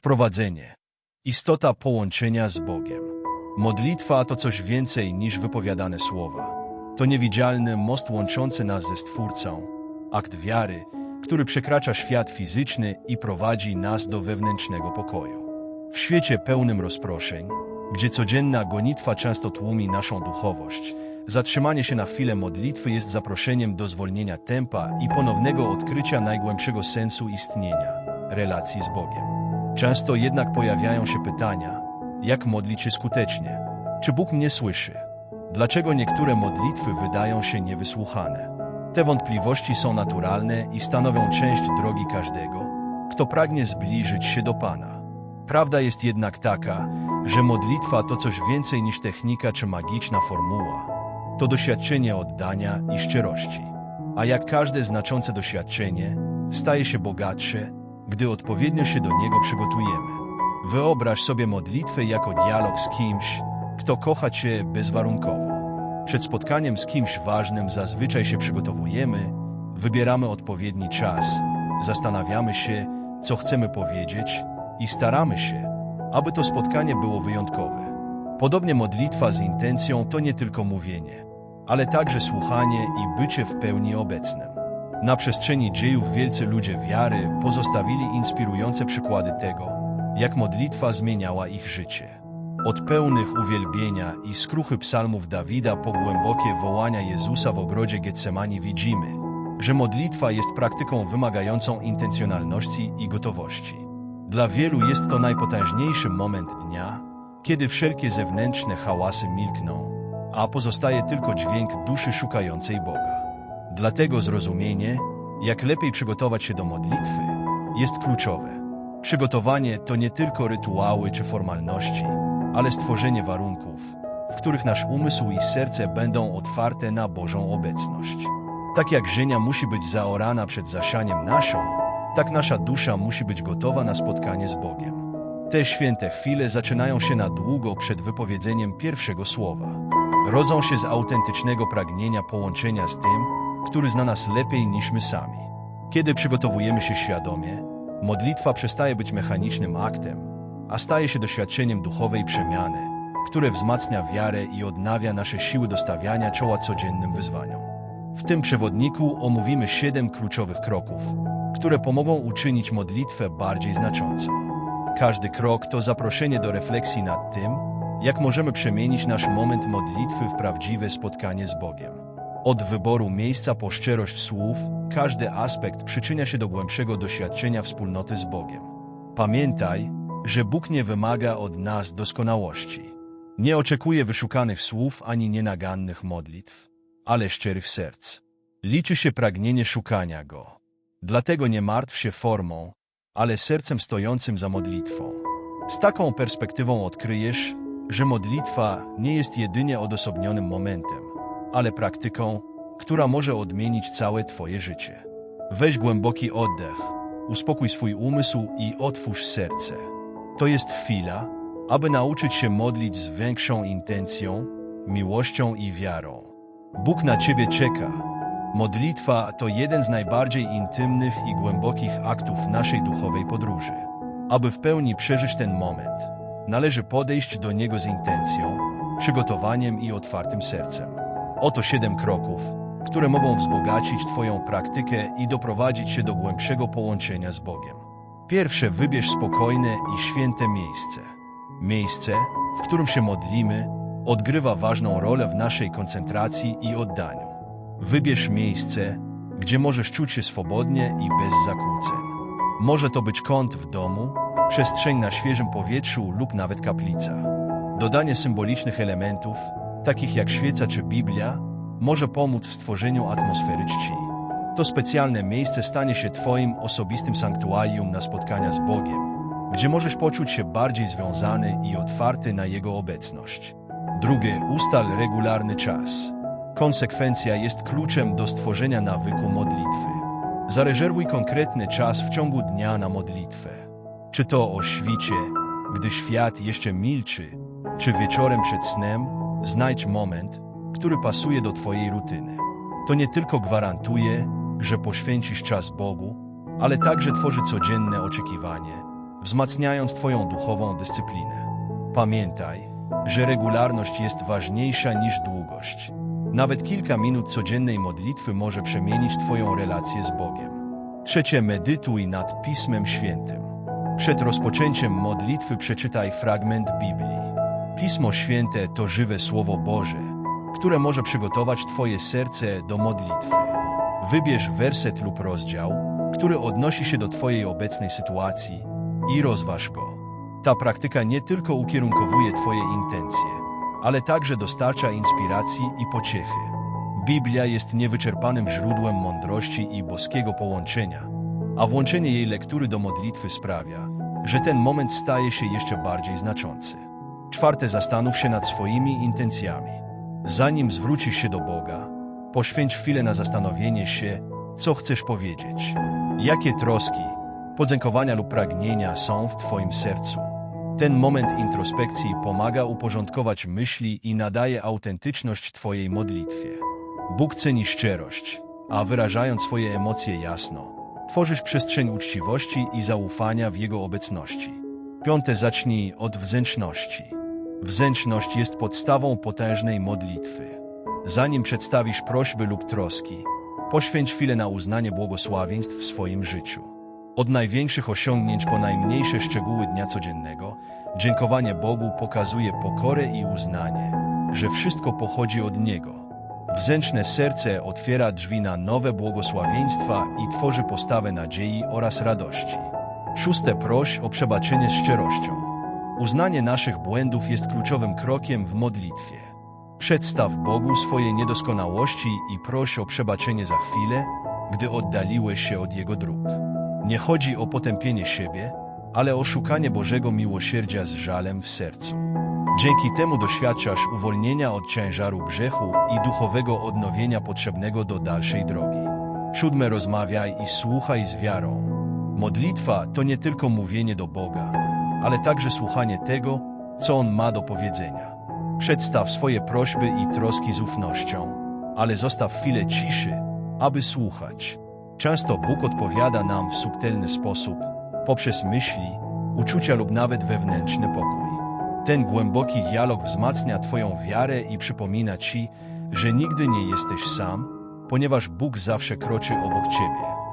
Wprowadzenie. Istota połączenia z Bogiem. Modlitwa to coś więcej niż wypowiadane słowa. To niewidzialny most łączący nas ze Stwórcą, akt wiary, który przekracza świat fizyczny i prowadzi nas do wewnętrznego pokoju. W świecie pełnym rozproszeń, gdzie codzienna gonitwa często tłumi naszą duchowość, zatrzymanie się na chwilę modlitwy jest zaproszeniem do zwolnienia tempa i ponownego odkrycia najgłębszego sensu istnienia relacji z Bogiem. Często jednak pojawiają się pytania, jak modlić się skutecznie? Czy Bóg mnie słyszy? Dlaczego niektóre modlitwy wydają się niewysłuchane? Te wątpliwości są naturalne i stanowią część drogi każdego, kto pragnie zbliżyć się do Pana. Prawda jest jednak taka, że modlitwa to coś więcej niż technika czy magiczna formuła. To doświadczenie oddania i szczerości. A jak każde znaczące doświadczenie, staje się bogatsze, gdy odpowiednio się do niego przygotujemy. Wyobraź sobie modlitwę jako dialog z kimś, kto kocha Cię bezwarunkowo. Przed spotkaniem z kimś ważnym zazwyczaj się przygotowujemy, wybieramy odpowiedni czas, zastanawiamy się, co chcemy powiedzieć i staramy się, aby to spotkanie było wyjątkowe. Podobnie modlitwa z intencją to nie tylko mówienie, ale także słuchanie i bycie w pełni obecnym. Na przestrzeni dziejów wielcy ludzie wiary pozostawili inspirujące przykłady tego, jak modlitwa zmieniała ich życie. Od pełnych uwielbienia i skruchy psalmów Dawida po głębokie wołania Jezusa w ogrodzie Getsemani widzimy, że modlitwa jest praktyką wymagającą intencjonalności i gotowości. Dla wielu jest to najpotężniejszy moment dnia, kiedy wszelkie zewnętrzne hałasy milkną, a pozostaje tylko dźwięk duszy szukającej Boga. Dlatego zrozumienie, jak lepiej przygotować się do modlitwy, jest kluczowe. Przygotowanie to nie tylko rytuały czy formalności, ale stworzenie warunków, w których nasz umysł i serce będą otwarte na Bożą obecność. Tak jak ziemia musi być zaorana przed zasianiem nasion, tak nasza dusza musi być gotowa na spotkanie z Bogiem. Te święte chwile zaczynają się na długo przed wypowiedzeniem pierwszego słowa. Rodzą się z autentycznego pragnienia połączenia z tym, który zna nas lepiej niż my sami. Kiedy przygotowujemy się świadomie, modlitwa przestaje być mechanicznym aktem, a staje się doświadczeniem duchowej przemiany, które wzmacnia wiarę i odnawia nasze siły do stawiania czoła codziennym wyzwaniom. W tym przewodniku omówimy siedem kluczowych kroków, które pomogą uczynić modlitwę bardziej znaczącą. Każdy krok to zaproszenie do refleksji nad tym, jak możemy przemienić nasz moment modlitwy w prawdziwe spotkanie z Bogiem. Od wyboru miejsca po szczerość słów, każdy aspekt przyczynia się do głębszego doświadczenia wspólnoty z Bogiem. Pamiętaj, że Bóg nie wymaga od nas doskonałości. Nie oczekuje wyszukanych słów ani nienagannych modlitw, ale szczerych serc. Liczy się pragnienie szukania Go. Dlatego nie martw się formą, ale sercem stojącym za modlitwą. Z taką perspektywą odkryjesz, że modlitwa nie jest jedynie odosobnionym momentem, ale praktyką, która może odmienić całe Twoje życie. Weź głęboki oddech, uspokój swój umysł i otwórz serce. To jest chwila, aby nauczyć się modlić z większą intencją, miłością i wiarą. Bóg na Ciebie czeka. Modlitwa to jeden z najbardziej intymnych i głębokich aktów naszej duchowej podróży. Aby w pełni przeżyć ten moment, należy podejść do niego z intencją, przygotowaniem i otwartym sercem. Oto siedem kroków, które mogą wzbogacić Twoją praktykę i doprowadzić się do głębszego połączenia z Bogiem. Pierwsze wybierz spokojne i święte miejsce. Miejsce, w którym się modlimy, odgrywa ważną rolę w naszej koncentracji i oddaniu. Wybierz miejsce, gdzie możesz czuć się swobodnie i bez zakłóceń. Może to być kąt w domu, przestrzeń na świeżym powietrzu lub nawet kaplica. Dodanie symbolicznych elementów, takich jak świeca czy Biblia, może pomóc w stworzeniu atmosfery czci. To specjalne miejsce stanie się Twoim osobistym sanktuarium na spotkania z Bogiem, gdzie możesz poczuć się bardziej związany i otwarty na Jego obecność. Drugie, ustal regularny czas. Konsekwencja jest kluczem do stworzenia nawyku modlitwy. Zarezerwuj konkretny czas w ciągu dnia na modlitwę. Czy to o świcie, gdy świat jeszcze milczy, czy wieczorem przed snem, znajdź moment, który pasuje do Twojej rutyny. To nie tylko gwarantuje, że poświęcisz czas Bogu, ale także tworzy codzienne oczekiwanie, wzmacniając Twoją duchową dyscyplinę. Pamiętaj, że regularność jest ważniejsza niż długość. Nawet kilka minut codziennej modlitwy może przemienić Twoją relację z Bogiem. Trzecie, medytuj nad Pismem Świętym. Przed rozpoczęciem modlitwy przeczytaj fragment Biblii. Pismo Święte to żywe Słowo Boże, które może przygotować Twoje serce do modlitwy. Wybierz werset lub rozdział, który odnosi się do Twojej obecnej sytuacji i rozważ go. Ta praktyka nie tylko ukierunkowuje Twoje intencje, ale także dostarcza inspiracji i pociechy. Biblia jest niewyczerpanym źródłem mądrości i boskiego połączenia, a włączenie jej lektury do modlitwy sprawia, że ten moment staje się jeszcze bardziej znaczący. Czwarte, zastanów się nad swoimi intencjami. Zanim zwrócisz się do Boga, poświęć chwilę na zastanowienie się, co chcesz powiedzieć. Jakie troski, podziękowania lub pragnienia są w Twoim sercu. Ten moment introspekcji pomaga uporządkować myśli i nadaje autentyczność Twojej modlitwie. Bóg ceni szczerość, a wyrażając swoje emocje jasno, tworzysz przestrzeń uczciwości i zaufania w Jego obecności. Piąte zacznij od wdzięczności. Wdzięczność jest podstawą potężnej modlitwy. Zanim przedstawisz prośby lub troski, poświęć chwilę na uznanie błogosławieństw w swoim życiu. Od największych osiągnięć po najmniejsze szczegóły dnia codziennego, dziękowanie Bogu pokazuje pokorę i uznanie, że wszystko pochodzi od Niego. Wzęczne serce otwiera drzwi na nowe błogosławieństwa i tworzy postawę nadziei oraz radości. Szóste proś o przebaczenie z szczerością. Uznanie naszych błędów jest kluczowym krokiem w modlitwie. Przedstaw Bogu swoje niedoskonałości i proś o przebaczenie za chwilę, gdy oddaliłeś się od Jego dróg. Nie chodzi o potępienie siebie, ale o szukanie Bożego miłosierdzia z żalem w sercu. Dzięki temu doświadczasz uwolnienia od ciężaru grzechu i duchowego odnowienia potrzebnego do dalszej drogi. Siódme rozmawiaj i słuchaj z wiarą. Modlitwa to nie tylko mówienie do Boga, ale także słuchanie tego, co On ma do powiedzenia. Przedstaw swoje prośby i troski z ufnością, ale zostaw chwilę ciszy, aby słuchać. Często Bóg odpowiada nam w subtelny sposób, poprzez myśli, uczucia lub nawet wewnętrzny pokój. Ten głęboki dialog wzmacnia Twoją wiarę i przypomina Ci, że nigdy nie jesteś sam, ponieważ Bóg zawsze kroczy obok Ciebie.